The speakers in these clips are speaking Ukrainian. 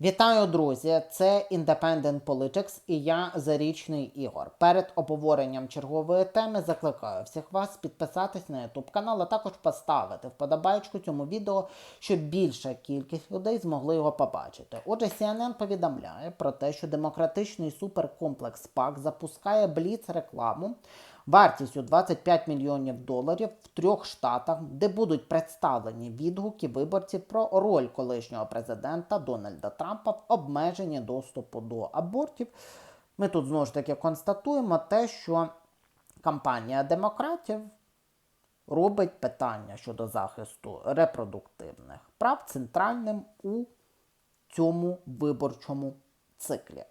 Вітаю, друзі! Це Independent Politics і я Зарічний Ігор. Перед обговоренням чергової теми закликаю всіх вас підписатись на YouTube канал, а також поставити вподобайку цьому відео, щоб більша кількість людей змогли його побачити. Отже, CNN повідомляє про те, що демократичний суперкомплекс ПАК запускає бліц рекламу вартістю 25 мільйонів доларів в трьох штатах, де будуть представлені відгуки виборців про роль колишнього президента Дональда Трампа в обмеженні доступу до абортів. Ми тут знову ж таки констатуємо те, що кампанія демократів робить питання щодо захисту репродуктивних прав центральним у цьому виборчому циклі.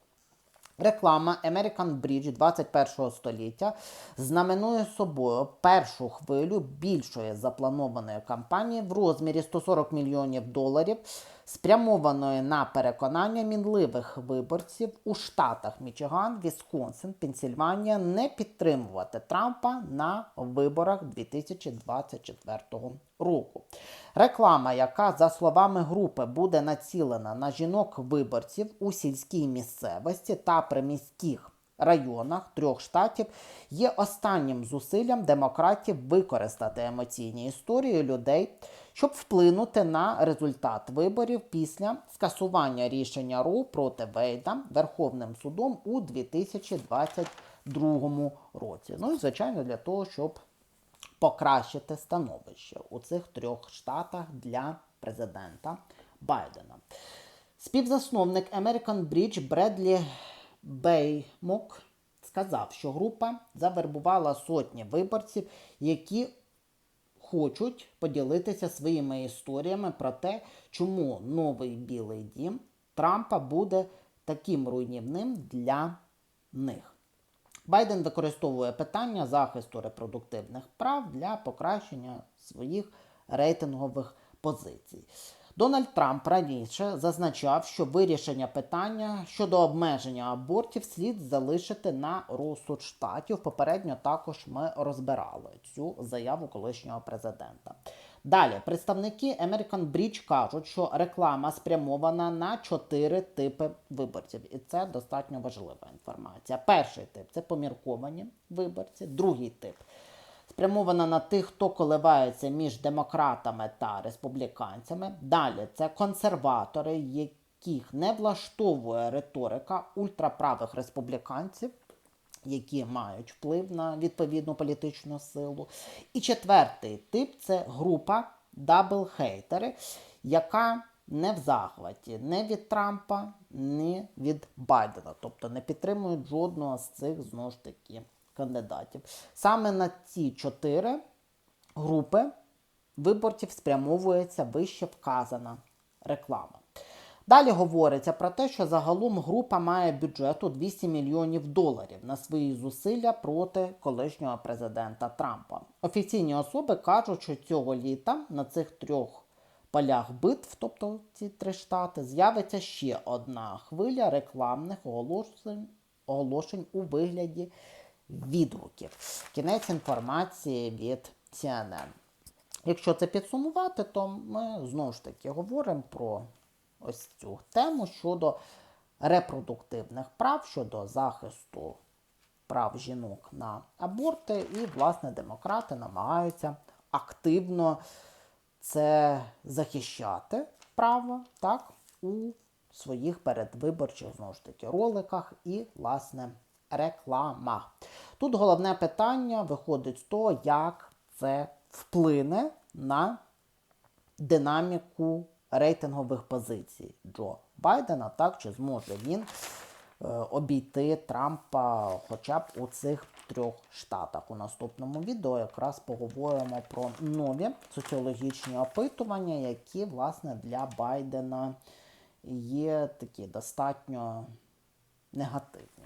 Реклама American Bridge 21 століття знаменує собою першу хвилю більшої запланованої кампанії в розмірі 140 мільйонів доларів, спрямованої на переконання мінливих виборців у штатах Мічиган, Вісконсин, Пенсільванія не підтримувати Трампа на виборах 2024 року. Реклама, яка, за словами групи, буде націлена на жінок-виборців у сільській місцевості та приміських районах трьох штатів, є останнім зусиллям демократів використати емоційні історії людей, щоб вплинути на результат виборів після скасування рішення Роу проти Вейда Верховним судом у 2022 році. Ну і звичайно для того, щоб покращити становище у цих трьох штатах для президента Байдена. Співзасновник American Bridge Бредлі Беймок сказав, що група завербувала сотні виборців, які хочуть поділитися своїми історіями про те, чому новий Білий дім Трампа буде таким руйнівним для них. Байден використовує питання захисту репродуктивних прав для покращення своїх рейтингових позицій. Дональд Трамп раніше зазначав, що вирішення питання щодо обмеження абортів слід залишити на розсуд штатів. Попередньо також ми розбирали цю заяву колишнього президента. Далі представники American Bridge кажуть, що реклама спрямована на чотири типи виборців, і це достатньо важлива інформація. Перший тип це помірковані виборці, другий тип спрямована на тих, хто коливається між демократами та республіканцями. Далі це консерватори, яких не влаштовує риторика ультраправих республіканців. Які мають вплив на відповідну політичну силу. І четвертий тип це група дабл-хейтери, яка не в захваті не від Трампа, ні від Байдена. Тобто не підтримують жодного з цих знову ж таки кандидатів. Саме на ці чотири групи виборців спрямовується вище вказана реклама. Далі говориться про те, що загалом група має бюджету 200 мільйонів доларів на свої зусилля проти колишнього президента Трампа. Офіційні особи кажуть, що цього літа на цих трьох полях битв, тобто ці три штати, з'явиться ще одна хвиля рекламних оголошень, оголошень у вигляді відгуків. Кінець інформації від CNN. Якщо це підсумувати, то ми знову ж таки говоримо про ось цю тему щодо репродуктивних прав, щодо захисту прав жінок на аборти, і, власне, демократи намагаються активно це захищати право так, у своїх передвиборчих знову ж таки роликах і, власне, реклама. Тут головне питання виходить з того, як це вплине на динаміку рейтингових позицій Джо Байдена, так чи зможе він е, обійти Трампа хоча б у цих трьох штатах. У наступному відео якраз поговоримо про нові соціологічні опитування, які, власне, для Байдена є такі достатньо негативні,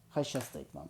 Хай щастить вам!